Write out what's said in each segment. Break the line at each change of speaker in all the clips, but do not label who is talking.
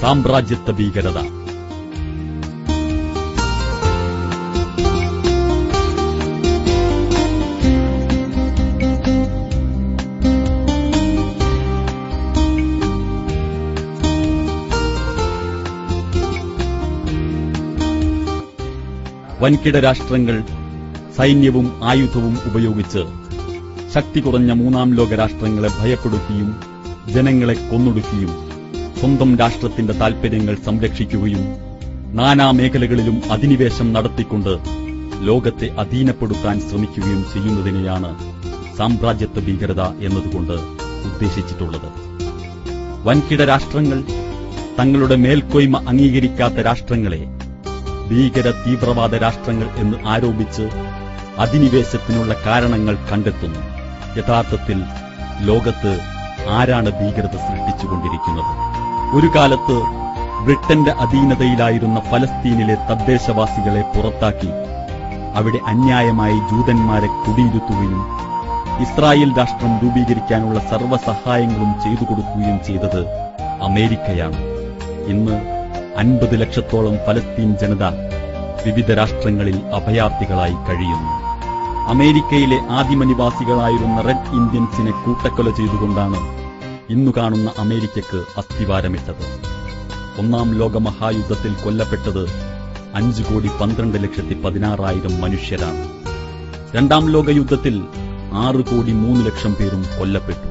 സാമ്രാജ്യത്വ ഭീകരത. വൻകിട രാഷ്ട്രങ്ങൾ സൈന്യവും ആയുധവും ഉപയോഗിച്ച് ശക്തി കുറഞ്ഞ മൂന്നാം ലോക രാഷ്ട്രങ്ങളെ ഭയപ്പെടുത്തിയും ജനങ്ങളെ കൊന്നൊടുക്കിയും സ്വന്തം രാഷ്ട്രത്തിന്റെ താൽപര്യങ്ങൾ സംരക്ഷിക്കുകയും നാനാ മേഖലകളിലും അധിനിവേശം നടത്തിക്കൊണ്ട് ലോകത്തെ അധീനപ്പെടുത്താൻ ശ്രമിക്കുകയും ചെയ്യുന്നതിനെയാണ് സാമ്രാജ്യത്വ ഭീകരത എന്നതുകൊണ്ട് ഉദ്ദേശിച്ചിട്ടുള്ളത്. വൻകിട രാഷ്ട്രങ്ങൾ തങ്ങളുടെ മേൽക്കോയ്മ അംഗീകരിക്കാത്ത രാഷ്ട്രങ്ങളെ ഭീകര തീവ്രവാദ രാഷ്ട്രങ്ങൾ എന്ന് ആരോപിച്ച് അധിനിവേശത്തിനുള്ള കാരണങ്ങൾ കണ്ടെത്തുന്നു യഥാർത്ഥത്തിൽ ലോകത്ത് ആരാണ് ഭീകരത സൃഷ്ടിച്ചുകൊണ്ടിരിക്കുന്നത്? ഒരു കാലത്ത് ബ്രിട്ടന്റെ അധീനതയിലായിരുന്ന ഫലസ്തീനിലെ തദ്ദേശവാസികളെ പുറത്താക്കി അവിടെ അന്യായമായി ജൂതന്മാരെ കുടിയിരുത്തുകയും ഇസ്രായേൽ രാഷ്ട്രം രൂപീകരിക്കാനുള്ള സർവസഹായങ്ങളും ചെയ്തു കൊടുക്കുകയും ചെയ്തത് അമേരിക്കയാണ്. ഇന്ന് അൻപത് ലക്ഷത്തോളം ഫലസ്തീൻ ജനത വിവിധ രാഷ്ട്രങ്ങളിൽ അഭയാർത്ഥികളായി കഴിയുന്നു. അമേരിക്കയിലെ ആദിമനിവാസികളായിരുന്ന റെഡ് ഇന്ത്യൻസിനെ കൂട്ടക്കൊല ചെയ്തുകൊണ്ടാണ് ഇന്നു കാണുന്ന അമേരിക്കക്ക് അസ്ഥിവാരമിട്ടത്. ഒന്നാം ലോകമഹായുദ്ധത്തിൽ കൊല്ലപ്പെട്ടത് അഞ്ചു കോടി പന്ത്രണ്ട് ലക്ഷത്തി പതിനാറായിരം മനുഷ്യരാണ്. രണ്ടാം ലോകയുദ്ധത്തിൽ ആറ് കോടി മൂന്ന് ലക്ഷം പേരും കൊല്ലപ്പെട്ടു.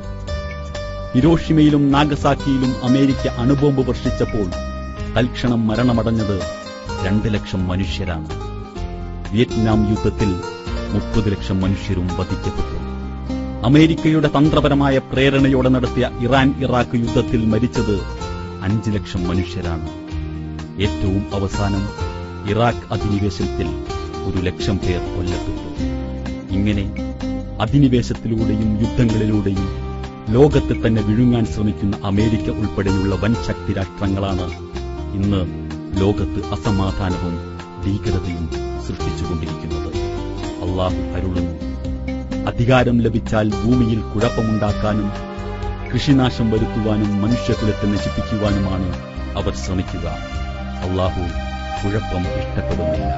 ഹിരോഷിമയിലും നാഗസാക്കിയിലും അമേരിക്ക അണുബോംബ് വർഷിച്ചപ്പോൾ തൽക്ഷണം മരണമടഞ്ഞത് രണ്ട് ലക്ഷം മനുഷ്യരാണ്. വിയറ്റ്നാം യുദ്ധത്തിൽ മുപ്പത് ലക്ഷം മനുഷ്യരും വധിക്കപ്പെട്ടു. അമേരിക്കയുടെ തന്ത്രപരമായ പ്രേരണയോടെ നടത്തിയ ഇറാൻ ഇറാഖ് യുദ്ധത്തിൽ മരിച്ചത് അഞ്ച് ലക്ഷം മനുഷ്യരാണ്. ഏറ്റവും അവസാനം ഇറാഖ് അധിനിവേശത്തിൽ ഒരു ലക്ഷം പേർ കൊല്ലപ്പെട്ടു. ഇങ്ങനെ അധിനിവേശത്തിലൂടെയും യുദ്ധങ്ങളിലൂടെയും ലോകത്തെ തന്നെ വിഴുങ്ങാൻ ശ്രമിക്കുന്ന അമേരിക്ക ഉൾപ്പെടെയുള്ള വൻ ശക്തി രാഷ്ട്രങ്ങളാണ് ഇന്ന് ലോകത്ത് അസമാധാനവും ഭീകരതയും സൃഷ്ടിച്ചുകൊണ്ടിരിക്കുന്നത്. അള്ളാഹു അരുളുന്നു. അധികാരം ലഭിച്ചാൽ ഭൂമിയിൽ കുഴപ്പമുണ്ടാക്കാനും കൃഷിനാശം വരുത്തുവാനും മനുഷ്യകുലത്തെ നശിപ്പിക്കുവാനുമാണ് അവർ ശ്രമിക്കുക. അള്ളാഹു കുഴപ്പം ഇഷ്ടപ്പെടുന്നില്ല.